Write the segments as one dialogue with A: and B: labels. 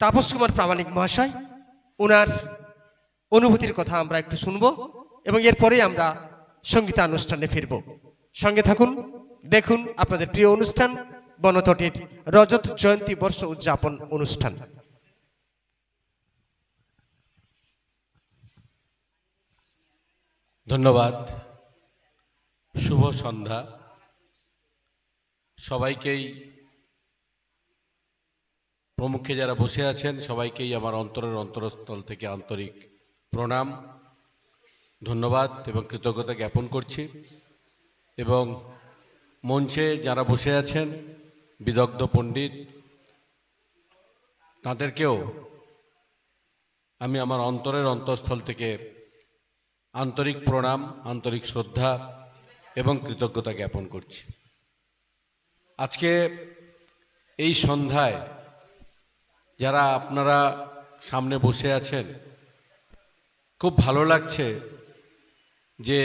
A: তাপস কুমার প্রামাণিক মহাশয় ওনার অনুভূতির কথা আমরা একটু শুনব এবং এরপরে আমরা সঙ্গীতানুষ্ঠানে ফিরব। সঙ্গে থাকুন, দেখুন আপনাদের প্রিয় অনুষ্ঠান, বনতটের রজত জয়ন্তী বর্ষ উদযাপন অনুষ্ঠান।
B: ধন্যবাদ। শুভ সন্ধ্যা। সবাইকেই প্রমুখে যারা বসে আছেন, সবাইকেই আমার অন্তরের অন্তরস্থল থেকে আন্তরিক প্রণাম, ধন্যবাদ এবং কৃতজ্ঞতা জ্ঞাপন করছি। এবং মঞ্চে যারা বসে আছেন, বিদগ্ধ পণ্ডিত, তাদেরকেও আমি আমার অন্তরের অন্তঃস্থল থেকে আন্তরিক প্রণাম, আন্তরিক শ্রদ্ধা এবং কৃতজ্ঞতা জ্ঞাপন করছি। আজকে এই সন্ধ্যায় যারা আপনারা সামনে বসে আছেন, খুব ভালো লাগছে যে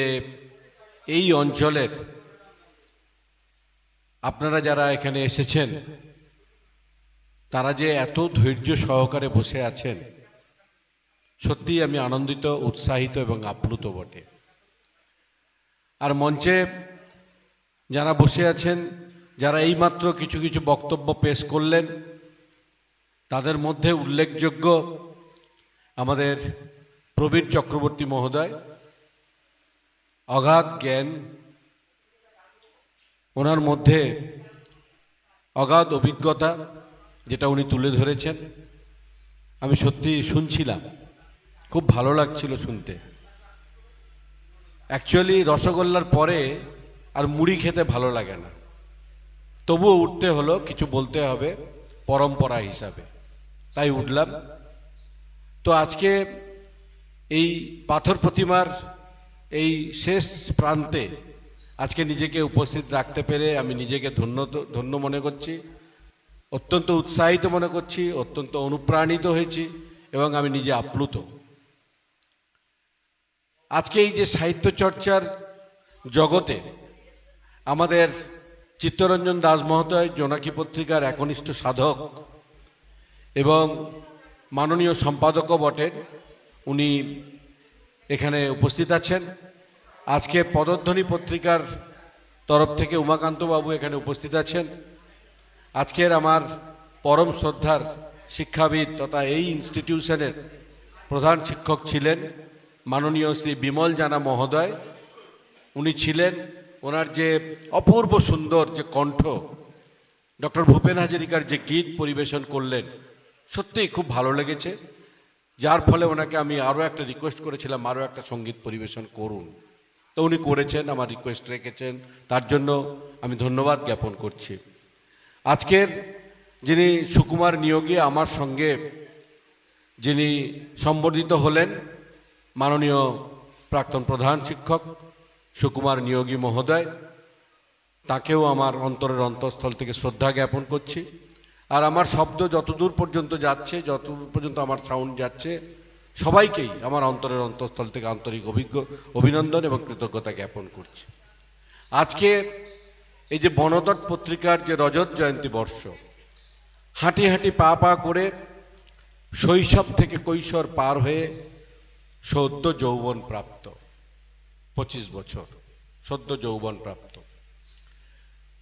B: এই অঞ্চলের আপনারা যারা এখানে এসেছেন, তারা যে এত ধৈর্য সহকারে বসে আছেন, সত্যিই আমি আনন্দিত, উৎসাহিত এবং আপ্লুত বটে। আর মঞ্চে যারা বসে আছেন, যারা এইমাত্র কিছু কিছু বক্তব্য পেশ করলেন তাদের মধ্যে উল্লেখযোগ্য আমাদের প্রবীর চক্রবর্তী মহোদয়, অগাধ জ্ঞান, ওনার মধ্যে অগাধ অভিজ্ঞতা, যেটা উনি তুলে ধরেছেন। আমি সত্যি শুনছিলাম, খুব ভালো লাগছিল শুনতে। অ্যাকচুয়ালি রসগোল্লার পরে আর মুড়ি খেতে ভালো লাগে না। তবুও উঠতে হলো, কিছু বলতে হবে, পরম্পরা হিসাবে। তাই উঠলাম। তো আজকে এই পাথর প্রতিমার এই শেষ প্রান্তে আজকে নিজেকে উপস্থিত রাখতে পেরে আমি নিজেকে ধন্য ধন্য মনে করছি, অত্যন্ত উৎসাহিত মনে করছি, অত্যন্ত অনুপ্রাণিত হয়েছি এবং আমি নিজে আপ্লুত। আজকে এই যে সাহিত্য চর্চার জগতে আমাদের চিত্তরঞ্জন দাস মহোদয়, জোনাকি পত্রিকার একনিষ্ঠ সাধক এবং মাননীয় সম্পাদকও বটেন উনি এখানে উপস্থিত আছেন। আজকে পদধ্বনি পত্রিকার তরফ থেকে উমাকান্তবাবু এখানে উপস্থিত আছেন। আজকের আমার পরম শ্রদ্ধার শিক্ষাবিদ তথা এই ইনস্টিটিউশনের প্রধান শিক্ষক ছিলেন মাননীয় শ্রী বিমল জানা মহোদয়। উনি ছিলেন ওনার যে অপূর্ব সুন্দর যে কণ্ঠ, ডক্টর ভূপেন হাজারিকার যে গীত পরিবেশন করলেন সত্যিই খুব ভালো লেগেছে। যার ফলে ওনাকে আমি আরও একটা রিকোয়েস্ট করেছিলাম, আরও একটা সংগীত পরিবেশন করুন। তো উনি করেছেন, আমার রিকোয়েস্ট রেখেছেন। তার জন্য আমি ধন্যবাদ জ্ঞাপন করছি। আজকের যিনি সুকুমার নিয়োগী, আমার সঙ্গে যিনি সম্বর্ধিত হলেন, মাননীয় প্রাক্তন প্রধান শিক্ষক সুকুমার নিয়োগী মহোদয়, তাকেও আমার অন্তরের অন্তঃস্থল থেকে শ্রদ্ধা জ্ঞাপন করছি। আর আমার শব্দ যতদূর পর্যন্ত যাচ্ছে, যতদূর পর্যন্ত আমার সাউন্ড যাচ্ছে, সবাইকেই আমার অন্তরের অন্তঃস্থল থেকে আন্তরিক অভিজ্ঞ, অভিনন্দন এবং কৃতজ্ঞতা জ্ঞাপন করছি। আজকে এই যে বনদট পত্রিকার যে রজত জয়ন্তী বর্ষ, হাঁটি হাঁটি পা পা করে শৈশব থেকে কৈশোর পার হয়ে সদ্য যৌবন প্রাপ্ত, পঁচিশ বছর, সদ্য যৌবন প্রাপ্ত।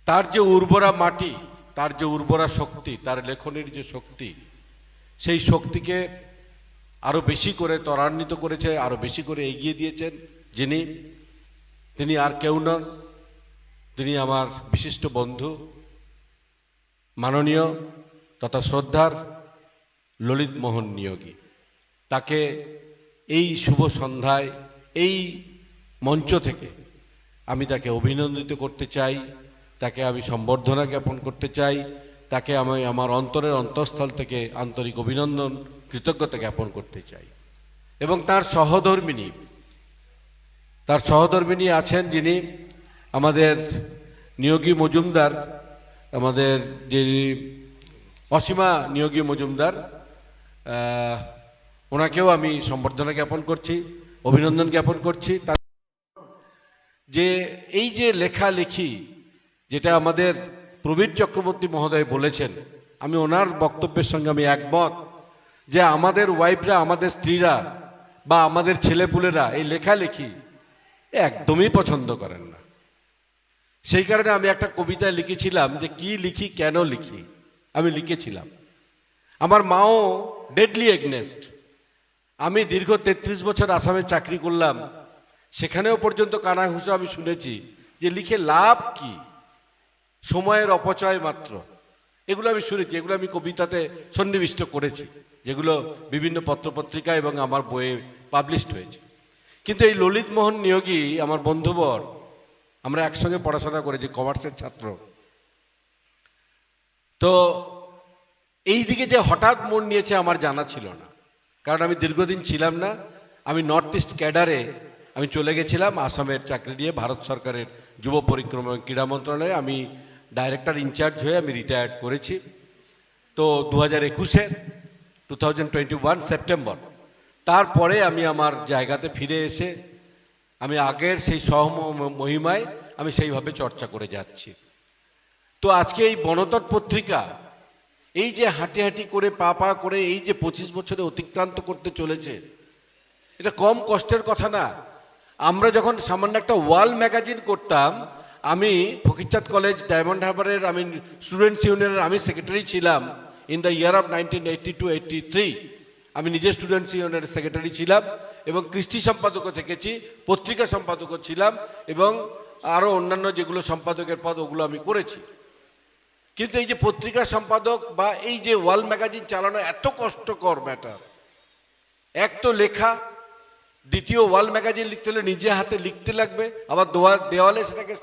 B: তার যে উর্বরা মাটি তার যে উর্বরা শক্তি, তার লেখনের যে শক্তি, সেই শক্তিকে আরও বেশি করে ত্বরান্বিত করেছে আরও বেশি করে এগিয়ে দিয়েছেন যিনি। তিনি আর কেউ নন তিনি আমার বিশিষ্ট বন্ধু, মাননীয় তথা শ্রদ্ধার ললিত মোহন নিয়োগী। তাকে এই শুভ সন্ধ্যায়, এই মঞ্চ থেকে আমি তাকে অভিনন্দিত করতে চাই। তাকে আমি সম্বর্ধনা জ্ঞাপন করতে চাই। তাকে আমি আমার অন্তরের অন্তঃস্থল থেকে আন্তরিক অভিনন্দন, কৃতজ্ঞতা জ্ঞাপন করতে চাই। এবং তার সহধর্মিনী তার সহধর্মিনী আছেন যিনি আমাদের নিয়োগী মজুমদার, আমাদের যিনি অসীমা নিয়োগী মজুমদার ওনাকেও আমি সম্বর্ধনা জ্ঞাপন করছি, অভিনন্দন জ্ঞাপন করছি। তার যে এই যে লেখালেখি যেটা আমাদের প্রবীর চক্রবর্তী মহোদয় বলেছেন, আমি ওনার বক্তব্যের সঙ্গে আমি একমত যে আমাদের ওয়াইফরা, আমাদের স্ত্রীরা বা আমাদের ছেলেপুলেরা এই লেখালেখি একদমই পছন্দ করেন না। সেই কারণে আমি একটা কবিতা লিখেছিলাম যে কি লিখি, কেন লিখি, আমি লিখেছিলাম। আমার মাও ডেডলি এগনেস্ট। আমি দীর্ঘ তেত্রিশ বছর আসামে চাকরি করলাম, সেখানেও পর্যন্ত কানাঘুষো আমি শুনেছি যে লিখে লাভ কি? সময়ের অপচয় মাত্র। এগুলো আমি শুনেছি, এগুলো আমি কবিতাতে সন্নিবিষ্ট করেছি, যেগুলো বিভিন্ন পত্রপত্রিকা এবং আমার বইয়ে পাবলিশড হয়েছে। কিন্তু এই ললিত মোহন নিয়োগী আমার বন্ধুবর, আমরা একসঙ্গে পড়াশোনা করেছি, কমার্সের ছাত্র। তো এই দিকে যে হঠাৎ মন নিয়েছে আমার জানা ছিল না। কারণ আমি দীর্ঘদিন ছিলাম না, আমি নর্থ ইস্ট ক্যাডারে আমি চলে গেছিলাম, আসামের চাকরি নিয়ে ভারত সরকারের যুব পরিক্রমা ক্রীড়া মন্ত্রণালয়ে আমি ডাইরেক্টর ইনচার্জ হয়ে আমি রিটায়ার্ড করেছি। তো দু হাজার একুশে two thousand twenty one September, তারপরে আমি আমার জায়গাতে ফিরে এসে, আমি আগের সেই সহ মহিমায় আমি সেইভাবে চর্চা করে যাচ্ছি। তো আজকে এই বনতট পত্রিকা, এই যে হাঁটি হাঁটি করে, পা পা করে, এই যে পঁচিশ বছরে অতিক্রান্ত করতে চলেছে, এটা কম কষ্টের কথা না। আমরা যখন সামান্য একটা ওয়াল ম্যাগাজিন করতাম আমি ফকিরচাঁদ কলেজ, ডায়মন্ড হারবারের, আমি স্টুডেন্টস ইউনিয়নের, আমি সেক্রেটারি ছিলাম in the year of nineteen eighty two eighty three আমি নিজে স্টুডেন্টস ইউনিয়নের সেক্রেটারি ছিলাম এবং কৃষ্টি সম্পাদকও থেকেছি, পত্রিকা সম্পাদকও ছিলাম এবং আরও অন্যান্য যেগুলো সম্পাদকের পদ, ওগুলো আমি করেছি। কিন্তু এই যে পত্রিকা সম্পাদক বা এই যে ওয়াল ম্যাগাজিন চালানো এত কষ্টকর ম্যাটার। এক তো লেখা, দ্বিতীয় ওয়াল ম্যাগাজিন লিখতে হলে নিজে হাতে লিখতে লাগবে, আবার দেওয়ালে সেটাকে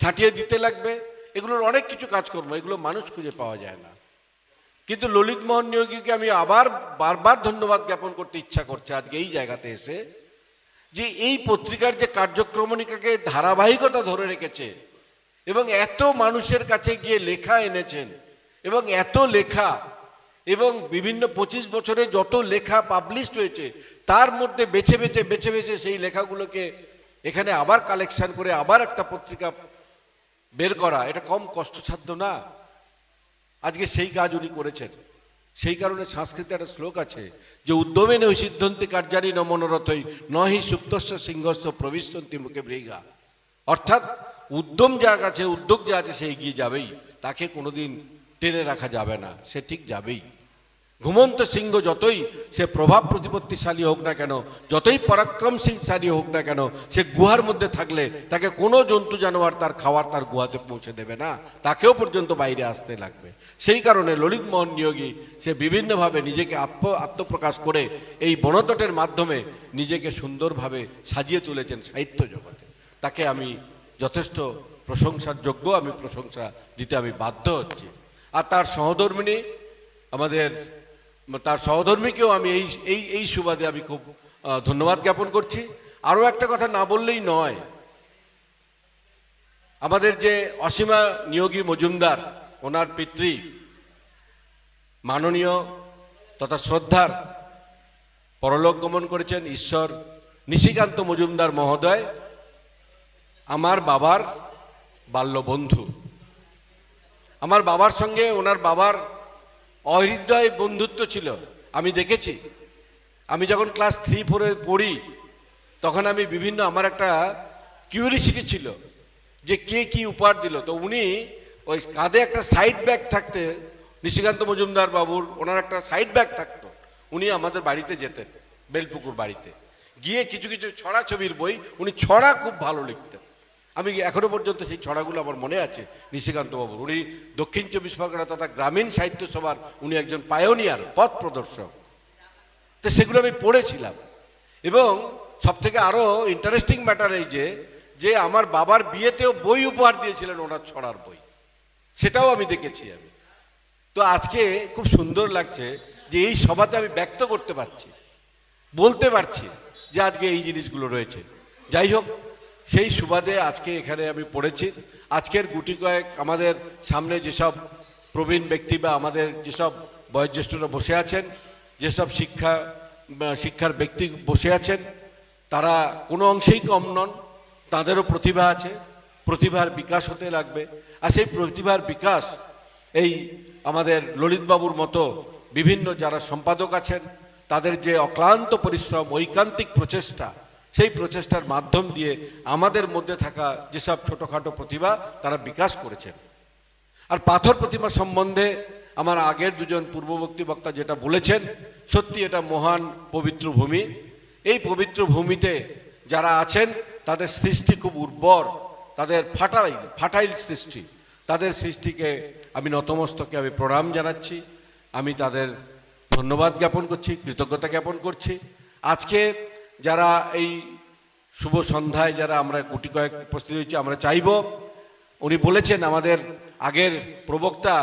B: ছাটিয়ে দিতে লাগবে। এগুলোর অনেক কিছু কাজকর্ম, এগুলো মানুষ খুঁজে পাওয়া যায় না। কিন্তু ললিত মোহন নিয়োগীকে আমি আবার বারবার ধন্যবাদ জ্ঞাপন করতে ইচ্ছা করছে আজকে এই জায়গাতে এসে, যে এই পত্রিকার যে কার্যক্রমণিকাকে ধারাবাহিকতা ধরে রেখেছে এবং এত মানুষের কাছে গিয়ে লেখা এনেছেন এবং এত লেখা এবং বিভিন্ন পঁচিশ বছরে যত লেখা পাবলিশড হয়েছে, তার মধ্যে বেছে বেছে বেছে বেছে সেই লেখাগুলোকে এখানে আবার কালেকশন করে আবার একটা পত্রিকা বের করা, এটা কম কষ্টসাধ্য না। আজকে সেই কাজ উনি করেছেন। সেই কারণে সংস্কৃতে একটা শ্লোক আছে যে, উদ্যমে নৈ সিদ্ধান্তে কার্যারি ন মনোরথই, নহি সুপ্তস্য সিংহস্য প্রবিশন্তি মুখে মৃগা অর্থাৎ, উদ্যম যা আছে, উদ্যোগ যা আছে, সে এগিয়ে যাবেই। তাকে কোনোদিন টেনে রাখা যাবে না, সে ঠিক যাবেই। ঘুমন্ত সিংহ যতই সে প্রভাব প্রতিপত্তিশালী হোক না কেন, যতই পরাক্রমশীলশালী হোক না কেন, সে গুহার মধ্যে থাকলে তাকে কোনো জন্তু জানোয়ার তার খাওয়ার তার গুহাতে পৌঁছে দেবে না, তাকেও পর্যন্ত বাইরে আসতে লাগবে। সেই কারণে ললিত মোহন নিয়োগী, সে বিভিন্নভাবে নিজেকে আত্ম, আত্মপ্রকাশ করে এই বনতটের মাধ্যমে নিজেকে সুন্দরভাবে সাজিয়ে তুলেছেন সাহিত্য জগতে। তাকে আমি যথেষ্ট প্রশংসার যোগ্য, আমি প্রশংসা দিতে আমি বাধ্য হচ্ছি। আর তার সহধর্মিনী, আমাদের তার সহধর্মীকেও আমি এই এই এই সুবাদে আমি খুব ধন্যবাদ জ্ঞাপন করছি। আরও একটা কথা না বললেই নয়, আমাদের যে অসীমা নিয়োগী মজুমদার, ওনার পিতৃ, মাননীয় তথা শ্রদ্ধার পরলোক গমন করেছেন ঈশ্বর নিশিকান্ত মজুমদার মহোদয়, আমার বাবার বাল্যবন্ধু। আমার বাবার সঙ্গে ওনার বাবার অহৃদয় বন্ধুত্ব ছিল। আমি দেখেছি। আমি যখন ক্লাস থ্রি, ফোরে পড়ি, তখন আমি বিভিন্ন, আমার একটা কিউরিসিটি ছিল যে কে কি উপহার দিল। তো উনি ওই কাঁধে একটা সাইড ব্যাগ থাকতে, নিশিকান্ত মজুমদার বাবুর, ওনার একটা সাইড ব্যাগ থাকতো। উনি আমাদের বাড়িতে যেতেন, বেলপুকুর বাড়িতে। গিয়ে কিছু কিছু ছড়া ছবির বই উনি ছড়া খুব ভালো লিখতেন। আমি এখনও পর্যন্ত সেই ছড়াগুলো আমার মনে আছে? নিশিকান্ত বাবুর। উনি দক্ষিণ চব্বিশ পরগনা তথা গ্রামীণ সাহিত্য সভার উনি একজন পায়োনিয়ার, পথ প্রদর্শক। তো সেগুলো আমি পড়েছিলাম। এবং সব থেকে আরও ইন্টারেস্টিং ম্যাটার এই যে যে আমার বাবার বিয়েতেও বই উপহার দিয়েছিলেন ওনার ছড়ার বই। সেটাও আমি দেখেছি আমি। তো আজকে খুব সুন্দর লাগছে যে এই সভাতে আমি ব্যক্ত করতে পারছি, বলতে পারছি যে আজকে এই জিনিসগুলো রয়েছে। যাই হোক সেই সুবাদে আজকে এখানে আমি পড়েছি। আজকের গুটি কয়েক আমাদের সামনে যেসব প্রবীণ ব্যক্তি বা আমাদের যেসব বয়োজ্যেষ্ঠরা বসে আছেন, যেসব শিক্ষা শিক্ষার ব্যক্তি বসে আছেন, তারা কোনো অংশেই কম নন, তাদেরও প্রতিভা আছে, প্রতিভার বিকাশ হতে লাগবে। আর সেই প্রতিভার বিকাশ এই আমাদের ললিতবাবুর মতো বিভিন্ন যারা সম্পাদক আছেন, তাদের যে অক্লান্ত পরিশ্রম, ঐকান্তিক প্রচেষ্টা সেই প্রচেষ্টার মাধ্যম দিয়ে আমাদের মধ্যে থাকা যেসব ছোটোখাটো প্রতিভা তারা বিকাশ করেছেন আর পাথর প্রতিমা সম্বন্ধে আমার আগের দুজন পূর্ববর্তী বক্তা যেটা বলেছেন, সত্যি এটা মহান পবিত্র ভূমি। এই পবিত্র ভূমিতে যারা আছেন, তাদের সৃষ্টি খুব উর্বর, তাদের ফাটাইল ফাটাইল সৃষ্টি। তাদের সৃষ্টিকে আমি নতমস্তকে আমি প্রণাম জানাচ্ছি। আমি তাদের ধন্যবাদ জ্ঞাপন করছি, কৃতজ্ঞতা জ্ঞাপন করছি। আজকে যারা এই শুভ সন্ধ্যায় যারা আমরা কোটি কয়েক উপস্থিত হয়েছি, আমরা চাইব। উনি বলেছেন, আমাদের আগের প্রবক্তা,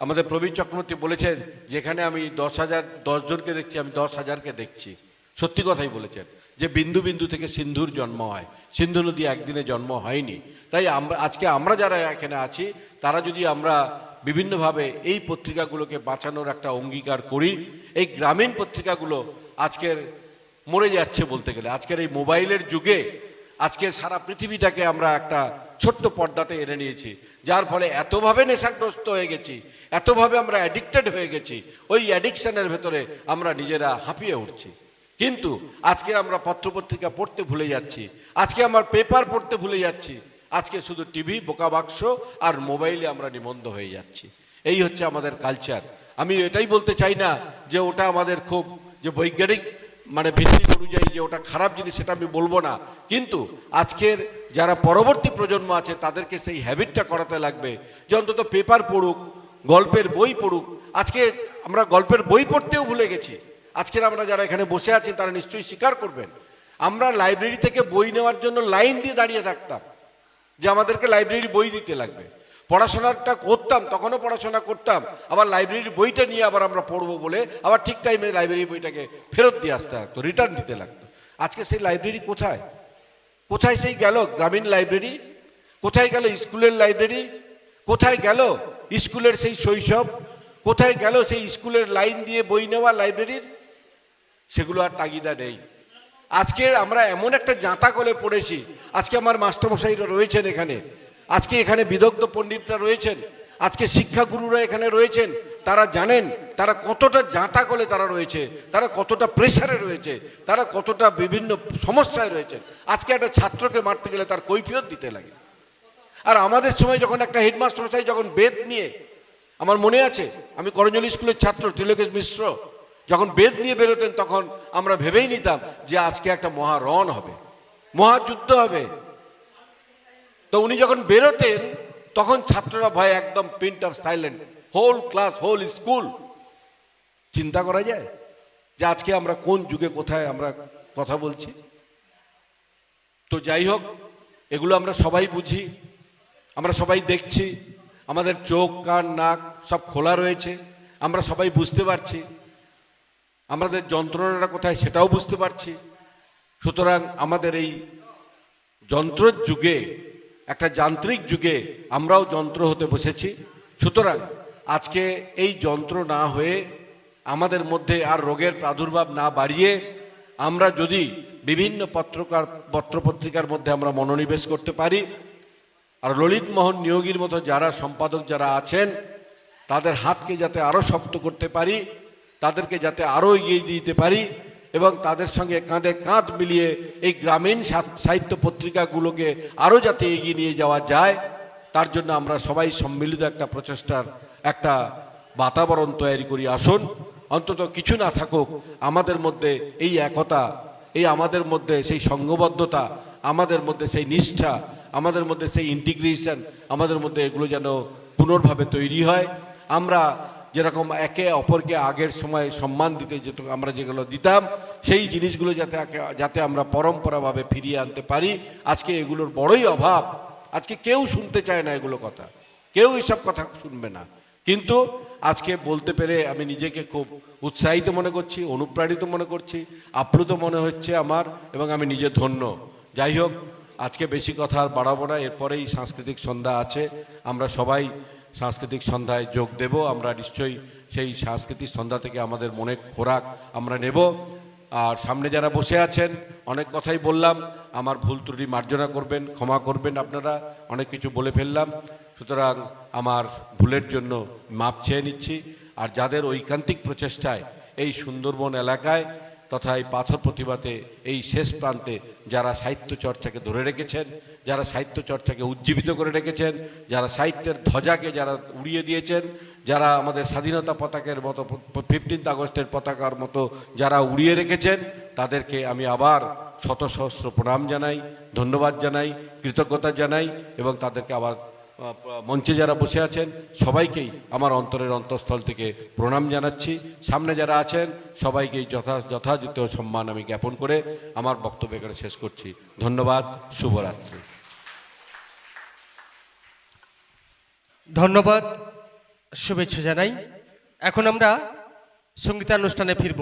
B: আমাদের প্রবীর চক্রবর্তী বলেছেন, যেখানে আমি দশ হাজার দশজনকে দেখছি, আমি দশ হাজারকে দেখছি। সত্যি কথাই বলেছেন, যে বিন্দু বিন্দু থেকে সিন্ধুর জন্ম হয়। সিন্ধু নদী একদিনে জন্ম হয়নি। তাই আমরা, আজকে আমরা যারা এখানে আছি, তারা যদি আমরা বিভিন্নভাবে এই পত্রিকাগুলোকে বাঁচানোর একটা অঙ্গীকার করি, এই গ্রামীণ পত্রিকাগুলো আজকের মরে যাচ্ছে বলতে গেলে। আজকের এই মোবাইলের যুগে, আজকে সারা পৃথিবীটাকে আমরা একটা ছোট্ট পর্দাতে এনে নিয়েছি, যার ফলে এতভাবে নেশাগ্রস্ত হয়ে গেছি, এতভাবে আমরা অ্যাডিক্টেড হয়ে গেছি, ওই অ্যাডিকশানের ভেতরে আমরা নিজেরা হাঁপিয়ে উঠছি। কিন্তু আজকে আমরা পত্রপত্রিকা পড়তে ভুলে যাচ্ছি, আজকে আমার পেপার পড়তে ভুলে যাচ্ছি, আজকে শুধু টিভি বোকা বাক্স আর মোবাইলে আমরা নিবন্ধ হয়ে যাচ্ছি। এই হচ্ছে আমাদের কালচার আমি এটাই বলতে চাই না যে ওটা আমাদের খুব যে বৈজ্ঞানিক মানে ভিত্তিক অনুযায়ী যে ওটা খারাপ জিনিস সেটা আমি বলব না। কিন্তু আজকের যারা পরবর্তী প্রজন্ম আছে, তাদেরকে সেই হ্যাবিটটা করাতে লাগবে। যে অন্তত পেপার পড়ুক, গল্পের বই পড়ুক। আজকে আমরা গল্পের বই পড়তেও ভুলে গেছি। আজকের আমরা যারা এখানে বসে আছেন তারা নিশ্চয়ই স্বীকার করবেন। আমরা লাইব্রেরি থেকে বই নেওয়ার জন্য লাইন দিয়ে দাঁড়িয়ে থাকতাম। যে আমাদেরকে লাইব্রেরি বই দিতে লাগবে। পড়াশোনাটা করতাম, তখনও পড়াশোনা করতাম। আবার লাইব্রেরির বইটা নিয়ে আবার আমরা পড়ব বলে আবার ঠিক টাইমে লাইব্রেরি বইটাকে ফেরত দিয়ে আসতে লাগতো রিটার্ন দিতে লাগতো। আজকে সেই লাইব্রেরি কোথায়? কোথায় সেই গেল গ্রামীণ লাইব্রেরি কোথায় গেল স্কুলের লাইব্রেরি কোথায় গেল স্কুলের সেই শৈশব? কোথায় গেল সেই স্কুলের লাইন দিয়ে বই নেওয়া লাইব্রেরির সেগুলো আর তাগিদা নেই। আজকে আমরা এমন একটা জাঁতা কলে পড়েছি। আজকে আমার মাস্টারমশাইরা রয়েছেন এখানে। আজকে এখানে বিদগ্ধ পণ্ডিতরা রয়েছেন, আজকে শিক্ষাগুরুরা এখানে রয়েছেন, তারা জানেন, তারা কতটা জাঁতা কলে তারা রয়েছে, তারা কতটা প্রেশারে রয়েছে, তারা কতটা বিভিন্ন সমস্যায় রয়েছেন আজকে একটা ছাত্রকে মারতে গেলে তার কৈফিয়ত দিতে লাগে। আর আমাদের সময় যখন একটা হেডমাস্টার মশাই যখন বেদ নিয়ে, আমার মনে আছে, আমি করঞ্জলি স্কুলের ছাত্র তিলকেশ মিশ্র, যখন বেদ নিয়ে বেরোতেন তখন আমরা ভেবেই নিতাম যে আজকে একটা মহারণ হবে, মহাযুদ্ধ হবে তো উনি যখন বেরোতেন, তখন ছাত্ররা ভয় একদম print of silent whole class whole school চিন্তা করা যায় যে আজকে আমরা কোন যুগে কোথায় আমরা কথা বলছি? তো যাই হোক, এগুলো আমরা সবাই বুঝি, আমরা সবাই দেখছি, আমাদের চোখ, কান, নাক সব খোলা রয়েছে, আমরা সবাই বুঝতে পারছি, আমাদের যন্ত্রণাটা কোথায় সেটাও বুঝতে পারছি। সুতরাং আমাদের এই যন্ত্রের যুগে একটা যান্ত্রিক যুগে আমরাও যন্ত্র হতে বসেছি। সুতরাং আজকে এই যন্ত্র না হয়ে আমাদের মধ্যে আর রোগের প্রাদুর্ভাব না বাড়িয়ে আমরা যদি বিভিন্ন পত্রকার, পত্রপত্রিকার মধ্যে আমরা মনোনিবেশ করতে পারি, আর ললিত মোহন নিয়োগীর মতো যারা সম্পাদক যারা আছেন, তাদের হাতকে যাতে আরও শক্ত করতে পারি, তাদেরকে যাতে আরও এগিয়ে দিতে পারি এবং তাদের সঙ্গে কাঁধে কাঁধ মিলিয়ে এই গ্রামীণ সাহিত্য পত্রিকাগুলোকে আরও যাতে এগিয়ে নিয়ে যাওয়া যায়, তার জন্য আমরা সবাই সম্মিলিত একটা প্রচেষ্টার একটা বাতাবরণ তৈরি করি। আসুন, অন্তত কিছু না থাকুক, আমাদের মধ্যে এই একতা, এই আমাদের মধ্যে সেই সঙ্গবদ্ধতা আমাদের মধ্যে সেই নিষ্ঠা, আমাদের মধ্যে সেই ইন্টিগ্রেশন আমাদের মধ্যে এগুলো যেন পুনর্ভাবে তৈরি হয়। আমরা যেরকম একে অপরকে আগের সময় সম্মান দিতে যেত আমরা যেগুলো দিতাম, সেই জিনিসগুলো যাতে যাতে আমরা পরম্পরাভাবে ফিরিয়ে আনতে পারি। আজকে এগুলোর বড়ই অভাব। আজকে কেউ শুনতে চায় না এগুলো কথা। কেউ এসব কথা শুনবে না। কিন্তু আজকে বলতে পেরে আমি নিজেকে খুব উৎসাহিত মনে করছি, অনুপ্রাণিত মনে করছি, আপ্লুত মনে হচ্ছে আমার এবং আমি নিজে ধন্য। যাই হোক, আজকে বেশি কথা আর বাড়াবো না। এরপরেই সাংস্কৃতিক সন্ধ্যা আছে। আমরা সবাই সাংস্কৃতিক সন্ধ্যায় যোগ দেব, আমরা নিশ্চয়ই সেই সাংস্কৃতিক সন্ধ্যা থেকে আমাদের মনে খোরাক আমরা নেব। আর সামনে যারা বসে আছেন, অনেক কথাই বললাম, আমার ভুল ত্রুটি মার্জনা করবেন, ক্ষমা করবেন আপনারা, অনেক কিছু বলে ফেললাম। সুতরাং আমার ভুলের জন্য মাপ চেয়ে নিচ্ছি। আর যাদের ঐকান্তিক প্রচেষ্টায় এই সুন্দরবন এলাকায় তথা এই পাথর প্রতিভাতে এই শেষ প্রান্তে যারা সাহিত্য চর্চাকে ধরে রেখেছেন, যারা সাহিত্য চর্চাকে উজ্জীবিত করে রেখেছেন, যারা সাহিত্যের ধ্বজাকে যারা উড়িয়ে দিয়েছেন, যারা আমাদের স্বাধীনতা পতাকের মতো ফিফটিন্থ আগস্টের পতাকার মতো যারা উড়িয়ে রেখেছেন, তাদেরকে আমি আবার শত সহস্র প্রণাম জানাই, ধন্যবাদ জানাই, কৃতজ্ঞতা জানাই এবং তাদেরকে আবার মঞ্চে যারা বসে আছেন, সবাইকেই আমার অন্তরের অন্তঃস্থল থেকে প্রণাম জানাচ্ছি। সামনে যারা আছেন, সবাইকেই যথা যথাযথ সম্মান আমি জ্ঞাপন করে আমার বক্তব্য এখানে শেষ করছি। ধন্যবাদ, শুভরাত্রি।
A: ধন্যবাদ, শুভেচ্ছা জানাই। এখন আমরা সঙ্গীতানুষ্ঠানে ফিরব।